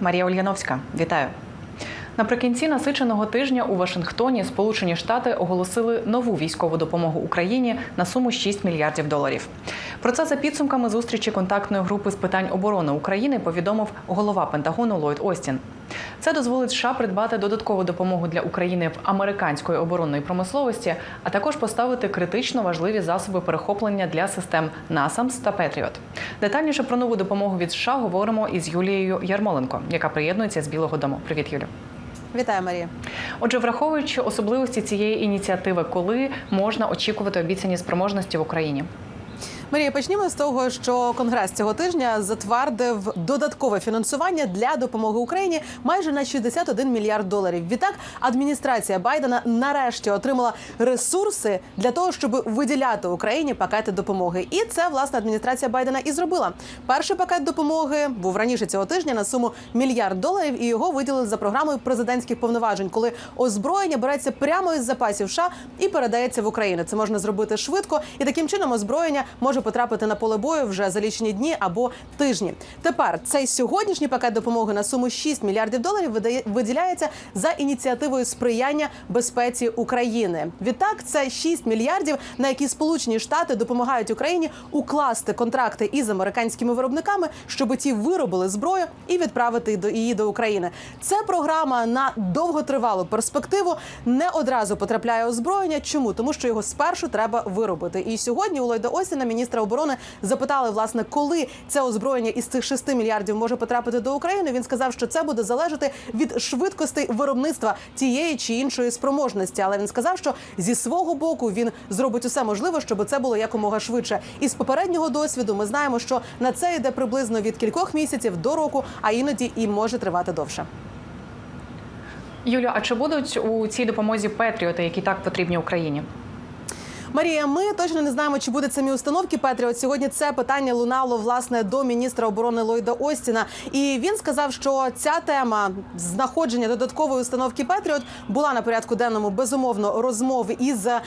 Марія Ульяновська. Вітаю. Наприкінці насиченого тижня у Вашингтоні Сполучені Штати оголосили нову військову допомогу Україні на суму 6 мільярдів доларів. Про це за підсумками зустрічі контактної групи з питань оборони України повідомив голова Пентагону Ллойд Остін. Це дозволить США придбати додаткову допомогу для України в американської оборонної промисловості, а також поставити критично важливі засоби перехоплення для систем NASAMS та Patriot. Детальніше про нову допомогу від США говоримо із Юлією Ярмоленко, яка приєднується з Білого Дому. Привіт, Юлю. Вітаю, Марія. Отже, враховуючи особливості цієї ініціативи, коли можна очікувати обіцяні спроможності в Україні? Марія, почнімо з того, що Конгрес цього тижня затвердив додаткове фінансування для допомоги Україні майже на 61 мільярд доларів. Відтак адміністрація Байдена нарешті отримала ресурси для того, щоб виділяти Україні пакети допомоги. І це власне адміністрація Байдена і зробила. Перший пакет допомоги був раніше цього тижня на суму мільярд доларів, і його виділили за програмою президентських повноважень, коли озброєння береться прямо із запасів США і передається в Україну. Це можна зробити швидко, і таким чином озброєння може потрапити на поле бою вже за лічені дні або тижні. Тепер цей сьогоднішній пакет допомоги на суму 6 мільярдів доларів виділяється за ініціативою сприяння безпеці України. Відтак, це 6 мільярдів, на які Сполучені Штати допомагають Україні укласти контракти із американськими виробниками, щоб ті виробили зброю і відправити до її до України. Це програма на довготривалу перспективу. Не одразу потрапляє озброєння. Чому тому, що його спершу треба виробити? І сьогодні у Ллойда Остіна, міністра оборони, запитали власне, коли це озброєння із цих 6 мільярдів може потрапити до України. Він сказав, що це буде залежати від швидкостей виробництва тієї чи іншої спроможності. Але він сказав, що зі свого боку він зробить усе можливе, щоб це було якомога швидше. І з попереднього досвіду ми знаємо, що на це йде приблизно від кількох місяців до року, а іноді і може тривати довше. Юлю, а чи будуть у цій допомозі Петріоти, які так потрібні Україні? Марія, ми точно не знаємо, чи будуть самі установки Петріот. Сьогодні це питання лунало власне до міністра оборони Ллойда Остіна. І він сказав, що ця тема знаходження додаткової установки Петріот була на порядку денному безумовно розмов із е,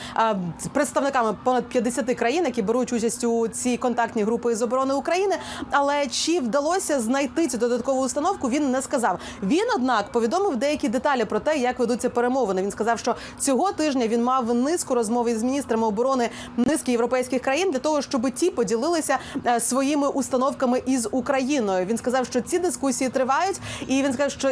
представниками понад 50 країн, які беруть участь у цій контактній групі з оборони України. Але чи вдалося знайти цю додаткову установку, він не сказав. Він, однак, повідомив деякі деталі про те, як ведуться перемовини. Він сказав, що цього тижня він мав низку розмов із міністрами оборони низки європейських країн для того, щоб ті поділилися е, своїми установками із Україною. Він сказав, що ці дискусії тривають, і він сказав, що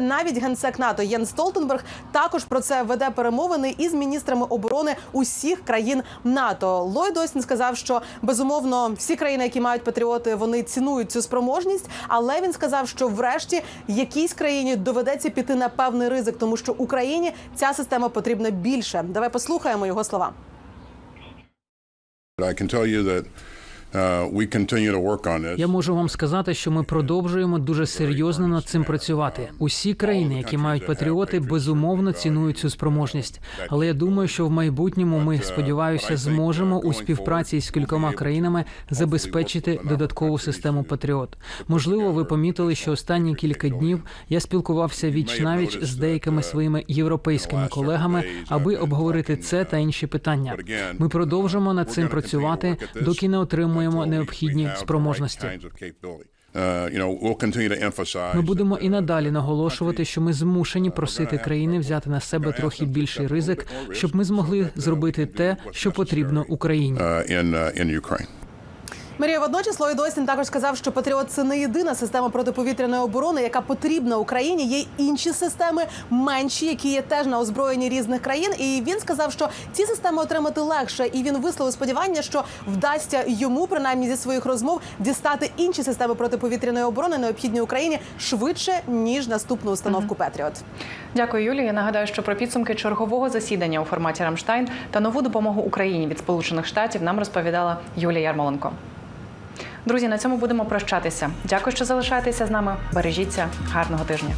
навіть генсек НАТО Єн Столтенберг також про це веде перемовини із міністрами оборони усіх країн НАТО. Ллойд Остін сказав, що безумовно всі країни, які мають патріоти, вони цінують цю спроможність. Але він сказав, що врешті якійсь країні доведеться піти на певний ризик, тому що Україні ця система потрібна більше. Давай послухаємо його слова. I can tell you that uh, we continue to work on this. Я можу вам сказати, що ми продовжуємо дуже серйозно над цим працювати. Усі країни, які мають патріоти, безумовно цінують цю спроможність. Але я думаю, що в майбутньому ми сподіваюся зможемо у співпраці з кількома країнами забезпечити додаткову систему Патріот. Можливо, ви помітили, що останні кілька днів я спілкувався віч навіч з деякими своїми європейськими колегами, аби обговорити це та інші питання. Ми продовжимо над цим працювати, доки не отримуємо необхідні спроможності. Uh, Ми будемо і uh, надалі наголошувати, що ми змушені просити країни взяти на себе трохи більший ризик, щоб ми змогли зробити те, що потрібно Україні. Марія, водночас Ллойд Остін також сказав, що Патріот це не єдина система протиповітряної оборони, яка потрібна Україні. Є інші системи, менші, які є теж на озброєнні різних країн. І він сказав, що ці системи отримати легше, і він висловив сподівання, що вдасться йому, принаймні зі своїх розмов, дістати інші системи протиповітряної оборони, необхідні Україні швидше ніж наступну установку Петріот. Дякую, Юлія. Я нагадаю, що про підсумки чергового засідання у форматі Рамштайн та нову допомогу Україні від Сполучених Штатів нам розповідала Юлія Ярмоленко. Друзі, на цьому будемо прощатися. Дякую, що залишаєтеся з нами. Бережіться, гарного тижня.